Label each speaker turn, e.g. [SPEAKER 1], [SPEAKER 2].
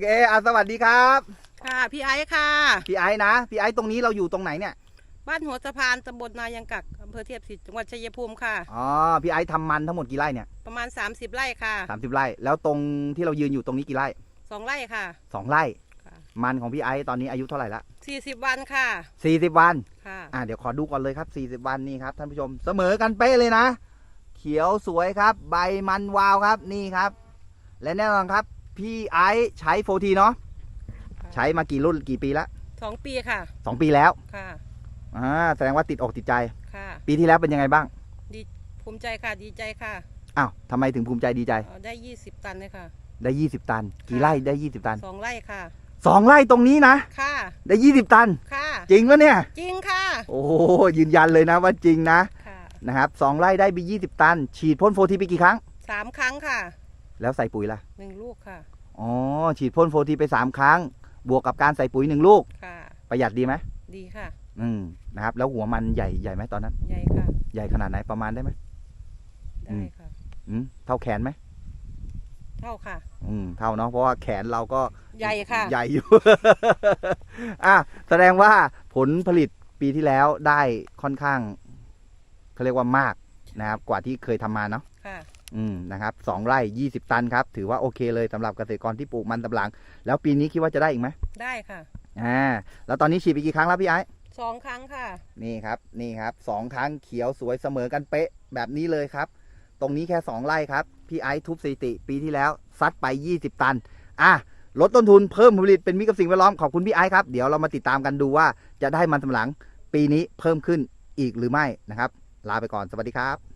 [SPEAKER 1] เคอะสวัสดีครับ
[SPEAKER 2] ค่ะ พี่ไอซ์ค่ะ
[SPEAKER 1] พี่ไอ้นะ พี่ไอ้ตรงนี้เราอยู่ตรงไหนเนี่ย
[SPEAKER 2] บ้านหัวสะพานตำบลนายังกักอำเภอเทียบสิทธิ์จังหวัดชัยภูมิค่ะ
[SPEAKER 1] อ๋อ พี่ไอ้ทำมันทั้งหมดกี่ไร่เนี่ย
[SPEAKER 2] ประมาณ 30 ไร่ค่ะ
[SPEAKER 1] สามสิบไร่ แล้วตรงที่เรายืนอยู่ตรงนี้กี่ไร่
[SPEAKER 2] 2ไร่ค่ะ
[SPEAKER 1] สองไร่
[SPEAKER 2] ค่ะ
[SPEAKER 1] มันของพี่ไอ้ตอนนี้อายุเท่าไหร่ละ
[SPEAKER 2] 40 วันค่ะ
[SPEAKER 1] สี่สิบวัน
[SPEAKER 2] ค่ะ
[SPEAKER 1] อะเดี๋ยวขอดูก่อนเลยครับ 40 วันนี่ครับท่านผู้ชม เสมอกันเป๊ะเลยนะ เขียวสวยครับ ใบมันวาวครับนี่ครับ และแน่นอนครับ พี่ไอซ์ใช้โฟทีเนาะใช้มากี่รุ่นกี่ปีละ
[SPEAKER 2] สองปีค่ะ
[SPEAKER 1] สองปีแล้ว
[SPEAKER 2] ค่ะ
[SPEAKER 1] อ่าแสดงว่าติดอกติดใจ
[SPEAKER 2] ค่ะ
[SPEAKER 1] ปีที่แล้วเป็นยังไงบ้าง
[SPEAKER 2] ภูมิใจค่ะดีใจค่ะ
[SPEAKER 1] อ้าวทำไมถึงภูมิใจดีใจ
[SPEAKER 2] เอาได้20ตันเลยค่ะ
[SPEAKER 1] ได้20ตัน กี่ไร่ได้20ตัน
[SPEAKER 2] 2ไร่ค่ะ
[SPEAKER 1] สองไร่ตรงนี้นะ
[SPEAKER 2] ค่ะ
[SPEAKER 1] ได้20ตัน
[SPEAKER 2] ค่ะ
[SPEAKER 1] จริงปะเนี่ย
[SPEAKER 2] จริงค่ะ
[SPEAKER 1] โอ้โหยืนยันเลยนะว่าจริงนะ
[SPEAKER 2] ค่ะ
[SPEAKER 1] นะครับสองไร่ได้ไป20ตัน ฉีดพ่นโฟทีไปกี่ครั้ง
[SPEAKER 2] สามครั้งค่ะ
[SPEAKER 1] แล้วใส่ปุ๋ยล่ะ
[SPEAKER 2] หนึ่งลูกค่ะ
[SPEAKER 1] อ๋อฉีดพ่นโฟทีไป3ครั้ง บวกกับการใส่ปุ๋ยหนึ่งลูก
[SPEAKER 2] ค่ะ
[SPEAKER 1] ประหยัดดีไหม
[SPEAKER 2] ดีค่ะ
[SPEAKER 1] อืมนะครับ แล้วหัวมันใหญ่ใหญ่ไหมตอนนั้น
[SPEAKER 2] ใหญ่ค่ะ
[SPEAKER 1] ใหญ่ขนาดไหนประมาณได้ไหมอื
[SPEAKER 2] ได้
[SPEAKER 1] ม
[SPEAKER 2] ค่ะ
[SPEAKER 1] อืมเท่าแขนไหม
[SPEAKER 2] เท่าค่ะ
[SPEAKER 1] อืมเท่าเนาะเพราะว่าแขนเราก็
[SPEAKER 2] ใหญ่ค่ะ
[SPEAKER 1] ใหญ่อยู่ อะแสดงว่าผลผลิตปีที่แล้วได้ค่อนข้างเขาเรียกว่ามากนะครับ กว่าที่เคยทำมาเนาะ
[SPEAKER 2] ค่ะ
[SPEAKER 1] อืมนะครับสองไร่ยี่สิบตันครับ ถือว่าโอเคเลยสำหรับเกษตรกรที่ปลูกมันสำปะหลัง แล้วปีนี้คิดว่าจะได้อีกไหม
[SPEAKER 2] ได้ค่ะ
[SPEAKER 1] อ่าแล้วตอนนี้ฉีดไปกี่ครั้งแล้วพี่ไอ้
[SPEAKER 2] สองครั้งค่ะ
[SPEAKER 1] นี่ครับนี่ครับสองครั้งเขียวสวยเสมอกันเป๊ะแบบนี้เลยครับ ตรงนี้แค่สองไร่ครับ พี่ไอ้ทุบสถิติ ปีที่แล้วซัดไป20ตัน อะลดต้นทุนเพิ่มผลผลิตเป็นมิตรกับสิ่งแวดล้อมขอบคุณพี่ไอ้ครับเดี๋ยวเรามาติดตามกันดูว่าจะได้มันสำปะหลัง ปีนี้เพิ่มขึ้นอีกหรือไม่นะครับ ลาไปก่อนสวัสดีครับ